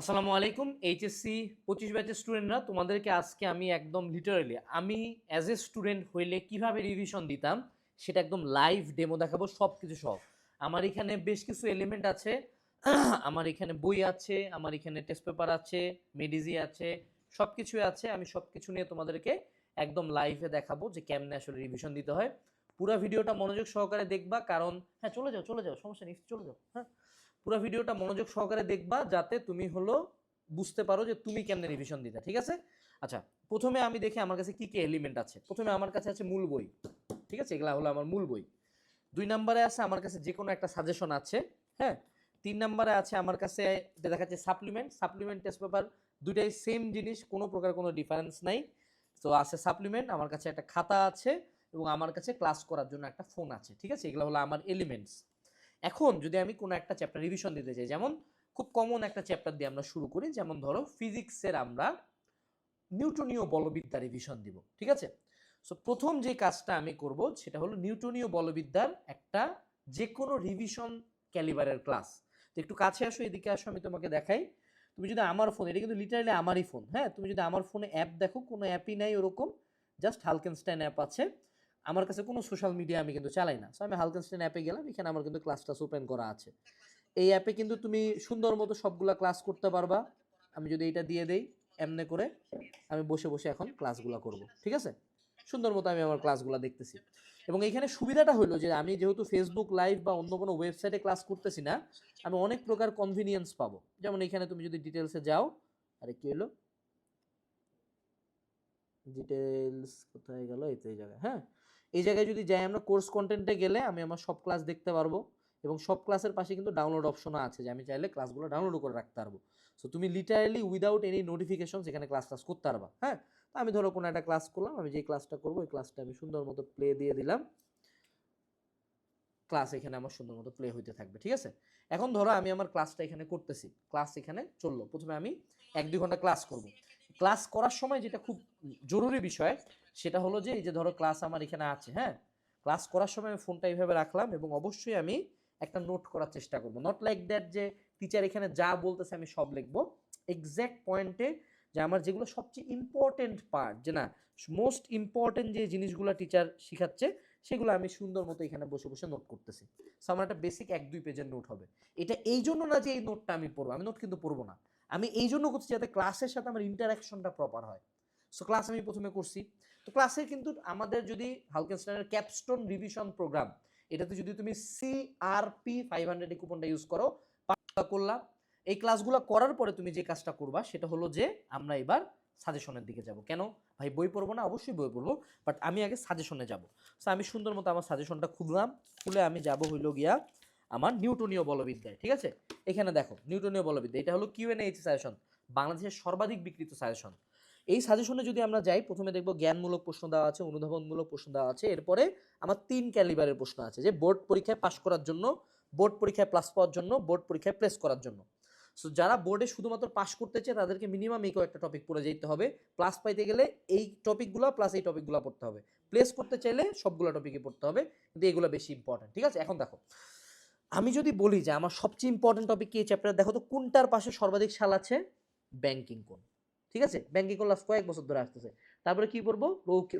আসসালামু আলাইকুম এইচএসসি পঁচিশ ব্যাচের স্টুডেন্টরা তোমাদেরকে আজকে আমি একদম লিটারালি আমি অ্যাজ এ স্টুডেন্ট হইলে কীভাবে রিভিশন দিতাম, সেটা একদম লাইভ ডেমো দেখাবো সব কিছু সব। আমার এখানে বেশ কিছু এলিমেন্ট আছে, আমার এখানে বই আছে, আমার এখানে টেস্ট পেপার আছে মেডিজি আছে সব কিছুই আছে, আমি সব কিছু নিয়ে তোমাদেরকে একদম লাইভে দেখাবো যে কেমনে আসলে রিভিশন দিতে হয়। পুরো ভিডিওটা মনোযোগ সহকারে দেখবা, কারণ হ্যাঁ চলে যাও চলে যাও, সমস্যা নেই, চলে যাও হ্যাঁ। পুরো ভিডিওটা মনোযোগ সহকারে দেখবা যাতে তুমি হলো বুঝতে পারো যে তুমি কেমনে রিভিশন দিতে, ঠিক আছে? আচ্ছা প্রথমে আমি দেখি আমার কাছে কি কি এলিমেন্ট আছে। প্রথমে আমার কাছে আছে মূল বই, ঠিক আছে? এগুলা হলো আমার মূল বই। দুই নম্বরে আছে আমার কাছে যে কোনো একটা সাজেশন আছে হ্যাঁ? তিন নম্বরে আছে আমার কাছে দেখা যাচ্ছে সাপ্লিমেন্ট সাপ্লিমেন্ট টেস্ট পেপার দুইটাই সেম জিনিস, কোনো প্রকার কোনো ডিফারেন্স নাই। তো আছে সাপ্লিমেন্ট আমার কাছে একটা খাতা আছে এবং আমার কাছে ক্লাস করার জন্য একটা ফোন আছে, ঠিক আছে? এগুলো হলো আমার এলিমেন্টস এখন যদি আমি কোনো একটা চ্যাপ্টার রিভিশন দিতে চাই, যেমন খুব কমন একটা চ্যাপ্টার দিয়ে আমরা শুরু করি, যেমন ধরো ফিজিক্সের আমরা নিউটনীয় বলবিদ্যা রিভিশন দিব, ঠিক আছে? সো প্রথম যে কাজটা আমি করব সেটা হলো নিউটনীয় বলবিদ্যার একটা যে কোনো রিভিশন ক্যালিবারের ক্লাস তো একটু কাছে আসো, এদিকে আসো, আমি তোমাকে দেখাই। তুমি যদি আমার ফোন এটা কিন্তু লিটারালি আমারই ফোন হ্যাঁ? তুমি যদি আমার ফোনে অ্যাপ দেখো, কোনো অ্যাপই নাই ওরকম জাস্ট হালকেনস্টাইন অ্যাপ আছে। আমার কাছে কোনো সোশ্যাল মিডিয়া আমি কিন্তু চালাই না। সো আমি হালকেনস্টাইন অ্যাপে গেলাম, এখানে আমার কিন্তু ক্লাস টাস ওপেন করা আছে। এই অ্যাপে কিন্তু তুমি সুন্দর মতো সবগুলা ক্লাস করতে পারবা। আমি যদি এটা দিয়ে দেই, এমনে করে আমি বসে বসে এখন ক্লাসগুলো করব, ঠিক আছে? সুন্দর মতো আমি আমার ক্লাসগুলো দেখতেছি। এবং এখানে সুবিধাটা হলো যে, আমি যেহেতু ফেসবুক লাইভ বা অন্য কোনো ওয়েবসাইটে ক্লাস করতেছি না, আমি অনেক প্রকার কনভিনিয়েন্স পাবো। যেমন এখানে তুমি যদি ডিটেলসে যাও, আরে কি হলো ডিটেলস কোথায় গেল? এই এই জায়গায় হ্যাঁ? এই জায়গায় যদি যাই আমরা কোর্স কন্টেন্টে গেলে আমি আমার সব ক্লাস দেখতে পারব এবং সব ক্লাসের পাশে কিন্তু ডাউনলোড অপশনও আছে যে আমি চাইলে ক্লাসগুলো ডাউনলোড করে রাখতে পারব। সো তুমি লিটারালি উইদাউট এনি নোটিফিকেশন এখানে ক্লাস ক্লাস করতে পারবা হ্যাঁ? তো আমি ধরো কোনো একটা ক্লাস করলাম, আমি যে ক্লাসটা করব, ওই ক্লাসটা আমি সুন্দর মতো প্লে দিয়ে দিলাম। ক্লাস এখানে আমার সুন্দর মতো প্লে হইতে থাকবে, ঠিক আছে? এখন ধরো আমি আমার ক্লাসটা এখানে করতেছি ক্লাস এখানে চলল, প্রথমে আমি এক দুই ঘণ্টা ক্লাস করব। ক্লাস করার সময় যেটা খুব জরুরি বিষয়, সেটা হলো যে, এই যে ধরো ক্লাস আমার এখানে আছে হ্যাঁ? ক্লাস করার সময় আমি ফোনটা এইভাবে রাখলাম এবং অবশ্যই আমি একটা নোট করার চেষ্টা করব। নট লাইক দ্যাট যে টিচার এখানে যা বলতেছে আমি সব লিখব। এক্স্যাক্ট পয়েন্টে যে, আমার যেগুলো সবচেয়ে ইম্পর্টেন্ট পার্ট যে না মোস্ট ইম্পর্টেন্ট যে জিনিসগুলো টিচার শিখাচ্ছে, সেগুলো আমি সুন্দর মতো এখানে বসে বসে নোট করতেছি। সো আমার একটা বেসিক এক দুই পেজের নোট হবে। এটা এই জন্য না যে এই নোটটা আমি পড়ব, আমি নোট কিন্তু পড়ব না। আমি এই জন্য করছি যাতে ক্লাসের সাথে আমার ইন্টারাকশনটা প্রপার হয়। সো ক্লাস আমি প্রথমে করছি। তো ক্লাসে কিন্তু আমাদের যদি হালকেনস্টাইনের ক্যাপস্টোন রিভিশন প্রোগ্রাম এটাতে যদি তুমি সিআরপি ফাইভ হান্ড্রেড কুপনটা ইউজ করো করলাম এই ক্লাসগুলো করার পরে তুমি যে কাজটা করবা, সেটা হলো যে আমরা এবার সাজেশনের দিকে যাব। কেন? ভাই, বই পড়ব না? অবশ্যই বই পড়ব বাট আমি আগে সাজেশনে যাব। সো আমি সুন্দর মতো আমার সাজেশনটা খুললাম। খুলে আমি যাব হইল গিয়া আমার নিউটনীয় বলবিদ্যায়, ঠিক আছে? এখানে দেখো, নিউটনীয় বলবিদ্যা এটা হলো কিউ এন এইচ সাজেশন বাংলাদেশের সর্বাধিক বিকৃত সাজেশন এই সাজেশনে যদি আমরা যাই, প্রথমে দেখব জ্ঞানমূলক প্রশ্ন দেওয়া আছে, অনুধাবনমূলক প্রশ্ন দেওয়া আছে, এরপরে আমার তিন ক্যালিবারের প্রশ্ন আছে, যে বোর্ড পরীক্ষায় পাশ করার জন্য, বোর্ড পরীক্ষায় প্লাস পাওয়ার জন্য, বোর্ড পরীক্ষায় প্লেস করার জন্য। সো যারা বোর্ডে শুধুমাত্র পাশ করতে চায়, তাদেরকে মিনিমাম এই কয়েকটা টপিক পড়ে যেতে হবে। প্লাস পাইতে গেলে এই টপিকগুলো প্লাস এই টপিকগুলো পড়তে হবে। প্লেস করতে চাইলে সবগুলো টপিকে পড়তে হবে, কিন্তু এগুলো বেশি ইম্পর্টেন্ট ঠিক আছে? এখন দেখো আমি যদি বলি যে আমার সবচেয়ে ইম্পর্টেন্ট টপিক কি চ্যাপ্টার দেখো তো কোনটার পাশে সর্বাধিক সাল আছে? ব্যাংকিং কোন ঠিক আছে? ব্যাংকিং কোন লাস্ট কয়েক বছর ধরে আসতেছে। তারপরে কি করব?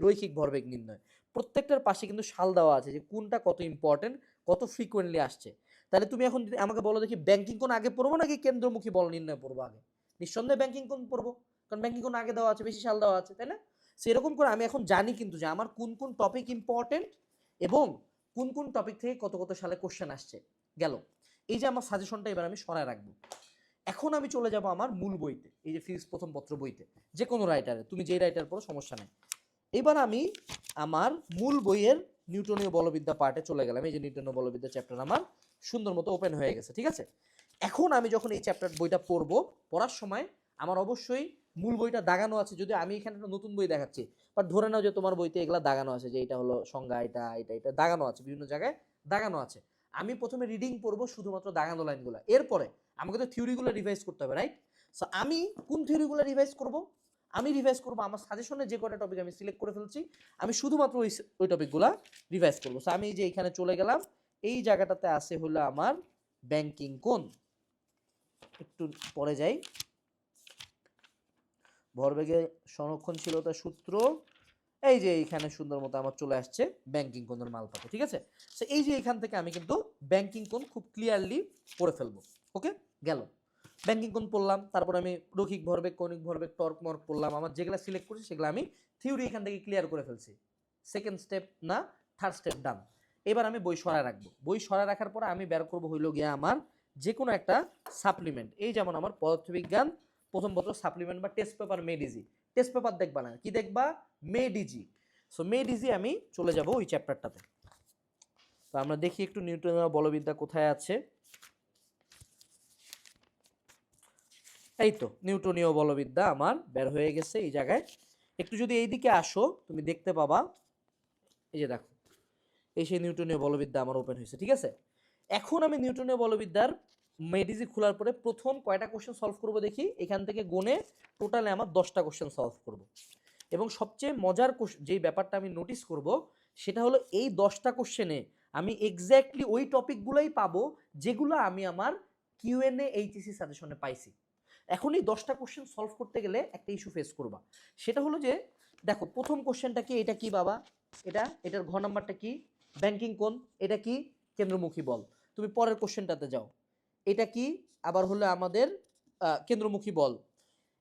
রৈখিক ভরবেগ নির্ণয়। প্রত্যেকটার পাশে কিন্তু সাল দেওয়া আছে যে কোনটা কত ইম্পর্টেন্ট কত ফ্রিকোয়েন্টলি আসছে। তাহলে তুমি এখন যদি আমাকে বলো দেখি ব্যাংকিং কোন আগে পড়ব নাকি কেন্দ্রমুখী বল নির্ণয় পড়ব আগে? নিঃসন্দেহে ব্যাংকিং কোন পড়ব। কারণ ব্যাংকিং কোন আগে দেওয়া আছে, বেশি সাল দেওয়া আছে, তাই না? সেরকম করে আমি এখন জানি কিন্তু যে আমার কোন কোন টপিক ইম্পর্টেন্ট এবং কোন কোন টপিক থেকে কত কত সালে কোশ্চেন আসছে। গেল। এই যে আমার সাজেশনটা এবার আমি সরায় রাখব। এখন আমি চলে যাব আমার মূল বইতে, এই যে ফিজিক্স প্রথম পত্র বইতে, যে কোনো রাইটারে তুমি যেই রাইটার পড়ো, সমস্যা নেই। এবার আমি আমার মূল বইয়ের নিউটনীয় বলবিদ্যা পার্টে চলে গেলাম। এই যে নিউটনীয় বলবিদ্যা চ্যাপ্টার আমার সুন্দর মতো ওপেন হয়ে গেছে, ঠিক আছে? এখন আমি যখন এই চ্যাপ্টার বইটা পড়ব, পড়ার সময় আমার অবশ্যই মূল বইটা দাগানো আছে। যদি আমি এখানে একটা নতুন বই দেখাচ্ছি বাট ধরে নাও যে তোমার বইতে এগুলা দাগানো আছে, যে এটা হলো সংজ্ঞা, এটা এটা এটা দাগানো আছে, বিভিন্ন জায়গায় দাগানো আছে। আমি প্রথমে রিডিং পড়ব শুধুমাত্র দাগানো লাইনগুলো এরপরে আমাকে তো থিওরিগুলো রিভাইজ করতে হবে রাইট সো আমি কোন থিওরিগুলো রিভাইজ করব? আমি রিভাইজ করব আমার সাজেশনে যে কটা টপিক আমি সিলেক্ট করে ফেলছি, আমি শুধুমাত্র ওই ওই টপিকগুলো রিভাইজ করব। সো আমি যে এখানে চলে গেলাম, এই জায়গাটাতে আছে হলো আমার ব্যাংকিং কোন একটু পরে যাই। ভরবেগের সংরক্ষণশীলতা সূত্র এই যে এইখানে সুন্দর মতো আমার চলে আসছে ব্যাংকিং কোণের মাল পাবো ঠিক আছে? সো এই যে এখান থেকে আমি কিন্তু ব্যাংকিং কোন খুব ক্লিয়ারলি পড়ে ফেলব ওকে গেল। ব্যাংকিং কোন পড়লাম, তারপর আমি রৈখিক ভরবেগ, কৌণিক ভরবেগ, টর্ক মর্ক পড়লাম, আমার যেগুলো সিলেক্ট করছি সেগুলো আমি থিওরি এখান থেকে ক্লিয়ার করে ফেলছি। সেকেন্ড স্টেপ না থার্ড স্টেপ ডান এবার আমি বই সরায় রাখব। বই সরায় রাখার পরে আমি বের করব হইল গিয়ে আমার যে কোনো একটা সাপ্লিমেন্ট এই যেমন আমার পদার্থবিজ্ঞান প্রথম বছর সাপ্লিমেন্ট বা টেস্ট পেপার মেডিজি টেস্ট পেপার দেখবা না। কি দেখবা? মেডিজি সো মেডিজি আমি চলে যাব ওই চ্যাপ্টারটাতে তো আমরা দেখি একটু নিউটনের বলবিদ্যা কোথায় আছে। এই তো নিউটনীয় বলবিদ্যা আমার বের হয়ে গেছে এই জায়গায়। একটু যদি এইদিকে আসো, তুমি দেখতে পাবা। এই যে দেখো, এই সেই নিউটনীয় বলবিদ্যা আমার ওপেন হয়েছে, ঠিক আছে? এখন আমি নিউটনীয় বলবিদ্যার মেডিজি খোলার পরে প্রথম কয়টা কোশ্চেন সলভ করব দেখি? এখান থেকে গুনে টোটালে আমার দশটা কোশ্চেন সলভ করব। এবং সবচেয়ে মজার যেই ব্যাপারটা আমি নোটিস করব, সেটা হলো এই দশটা কোশ্চেনে আমি এক্স্যাক্টলি ওই টপিকগুলোই পাবো যেগুলো আমি আমার কিউএনএ এইচএসি সাজেশনে পাইছি। এখন এই দশটা কোশ্চেন সলভ করতে গেলে একটা ইস্যু ফেস করবা। সেটা হলো যে, দেখো, প্রথম কোশ্চেনটা কি? এটা কি বাবা? এটা? এটার ঘ নাম্বারটা কি? ব্যাংকিং কোন এটা কি? কেন্দ্রমুখী বল। তুমি পরের কোশ্চেনটাতে যাও। এটা কি? আবার হলো আমাদের কেন্দ্রমুখী বল।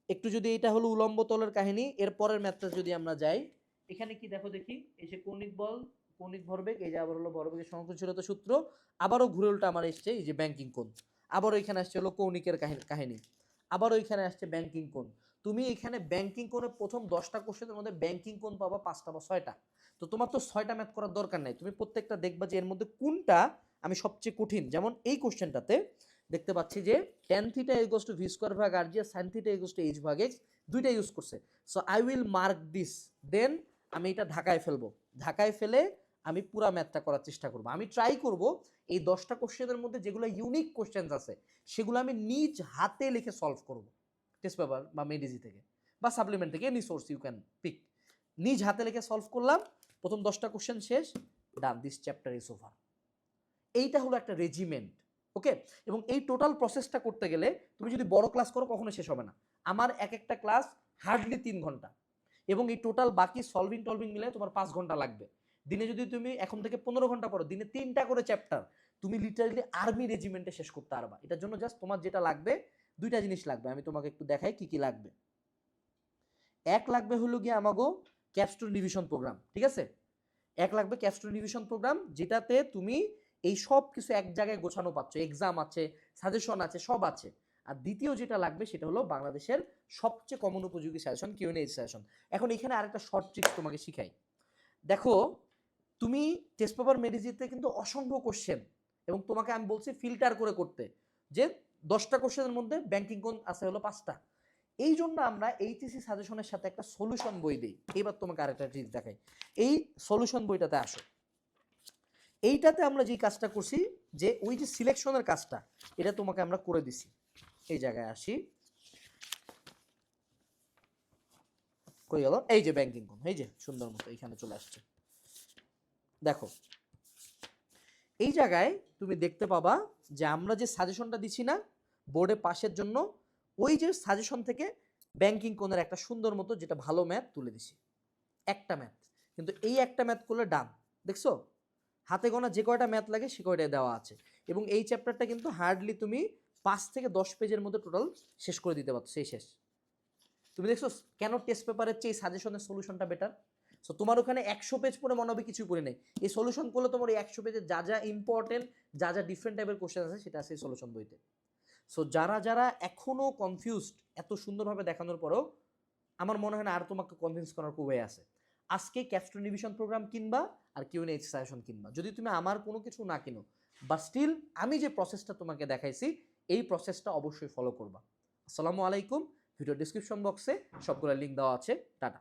একটু যদি এটা হলো উলম্ব তলের কাহিনী, এর পরের ম্যাথটা যদি আমরা যাই, এখানে কি দেখো দেখি, এই যে কৌণিক বল, কৌণিক ভরবেগ, এই যে আবার হলো ভরবেগের সংকোচনশীলতা সূত্র, আবারও ঘুরে উল্টা আমার এসছে এই যে ব্যাংকিং কোণ। আবারও এখানে আসছে হলো কৌণিকের কাহিনী কাহিনী। আবারও এখানে আসছে ব্যাংকিং কোণ। তুমি এখানে ব্যাংকিং কোণের প্রথম দশটা কোশ্চেনের মধ্যে ব্যাংকিং কোণ পাবা পাঁচটা বা ছয়টা। তো তোমার তো ছয়টা ম্যাথ করার দরকার নাই। তুমি প্রত্যেকটা দেখবা যে এর মধ্যে কোনটা আমি সবচেয়ে কঠিন। যেমন এই কোশ্চেনটাতে দেখতে পাচ্ছি যে tan theta equals two v square ভাগ আর g sine theta equals two h ভাগ এক্স দুইটা ইউজ করছে। So I will mark this then আমি এটা ঢাকায় ফেলব। ঢাকায় ফেলে আমি পুরা ম্যাথটা করার চেষ্টা করব। আমি ট্রাই করব এই দশটা কোশ্চেনের মধ্যে যেগুলো ইউনিক কোশ্চেন্স আছে, সেগুলো আমি নিজ হাতে লিখে সলভ করব। টেস্ট পেপার বা মেডিজি থেকে বা সাপ্লিমেন্ট থেকে any source you can pick নিজ হাতে লিখে সলভ করলাম, প্রথম দশটা কোশ্চেন শেষ done this chapter is over এইটা হলো একটা রেজিমেন্ট ওকে এবং এই টোটাল প্রসেসটা করতে গেলে তুমি যদি বড় ক্লাস করো কখনো শেষ হবে না। আমার এক একটা ক্লাস হার্ডলি তিন ঘণ্টা। এবং এই টোটাল বাকি সলভিং টলভিং মিলে তোমার পাঁচ ঘণ্টা লাগবে। দিনে যদি তুমি এখন থেকে পনেরো ঘণ্টা পড়ো, দিনে তিনটা করে চ্যাপ্টার তুমি লিটারালি আর্মি রেজিমেন্টে শেষ করতে পারবা। এটার জন্য জাস্ট তোমার যেটা লাগবে, দুইটা জিনিস লাগবে। আমি তোমাকে একটু দেখাই কি কি লাগবে। এক লাগবে হলো গিয়ে আমাগো ক্যাপস্টোন ডিভিশন প্রোগ্রাম ঠিক আছে? এক লাগবে ক্যাপস্টোন ডিভিশন প্রোগ্রাম যেটাতে তুমি এই সব কিছু এক জায়গায় গোছানো পাচ্ছ। এক্সাম আছে সাজেশন আছে, সব আছে। আর দ্বিতীয় যেটা লাগবে সেটা হলো বাংলাদেশের সবচেয়ে কমন উপযোগী সাজেশন কিউএনএ সাজেশন এখন এখানে আরেকটা শর্ট ট্রিক্স তোমাকে শিখাই। দেখো, তুমি টেস্ট পেপার মেডিজিতে কিন্তু অসংখ্য কোশ্চেন এবং তোমাকে আমি বলছি ফিল্টার করে করতে যে দশটা কোশ্চেনের মধ্যে ব্যাংকিং কোন আছে হলো পাঁচটা। এই জন্য আমরা এইচএসি সাজেশনের সাথে একটা সলিউশন বই দিই। এবার তোমাকে আরেকটা ট্রিক দেখাই। এই সলিউশন বইটাতে আসো। এইটাতে আমরা যে কাজটা করছি, যে ওই যে সিলেকশনের কাজটা, এটা তোমাকে আমরা করে দিছি। এই জায়গায় আসি। কই গেল? এই যে ব্যাংকিং কোন এই যে সুন্দর মতো এইখানে চলে আসছে। দেখো, এই জায়গায় তুমি দেখতে পাবা যে আমরা যে সাজেশনটা দিছি না বোর্ডে পাশের জন্য, ওই যে সাজেশন থেকে ব্যাংকিং কোণের একটা সুন্দর মতো যেটা ভালো ম্যাথ তুলে দিছি। একটা ম্যাথ কিন্তু এই একটা ম্যাথ করলে ডান দেখছ? হাতে গোনা যে কয়টা ম্যাথ লাগে সে কয়টা দেওয়া আছে। এবং এই চ্যাপ্টারটা কিন্তু হার্ডলি তুমি পাঁচ থেকে দশ পেজের মধ্যে টোটাল শেষ করে দিতে পারছ সেই শেষ। তুমি দেখছ, কেন টেস্ট পেপারের চেয়ে সাজেশনের সলিউশনটা বেটার সো তোমার ওখানে একশো পেজ পড়ে মনে হবে কিছু পড়ে নেই। এই সলিউশন করলে তোমার এই একশো পেজের যা যা ইম্পর্টেন্ট যা যা ডিফারেন্ট টাইপের কোশ্চেন আছে, সেটা আছে এই সলিউশন বইতে। সো যারা যারা এখনও কনফিউজড এত সুন্দরভাবে দেখানোর পরেও আমার মনে হয় না আর তোমাকে কনভিন্স করার ওয়ে আছে। আজকে ক্যাপস্টোন প্রোগ্রাম কিনবা আর কিউ এইচ সাজেশন কিনবা। যদি তুমি আমার কোনো কিছু না কিনো বা স্টিল আমি যে প্রসেসটা তোমাকে দেখাইছি, এই প্রসেসটা অবশ্যই ফলো করবা। আসসালামু আলাইকুম, ভিডিও ডিসক্রিপশন বক্সে সবগুলো লিঙ্ক দেওয়া আছে। টাটা।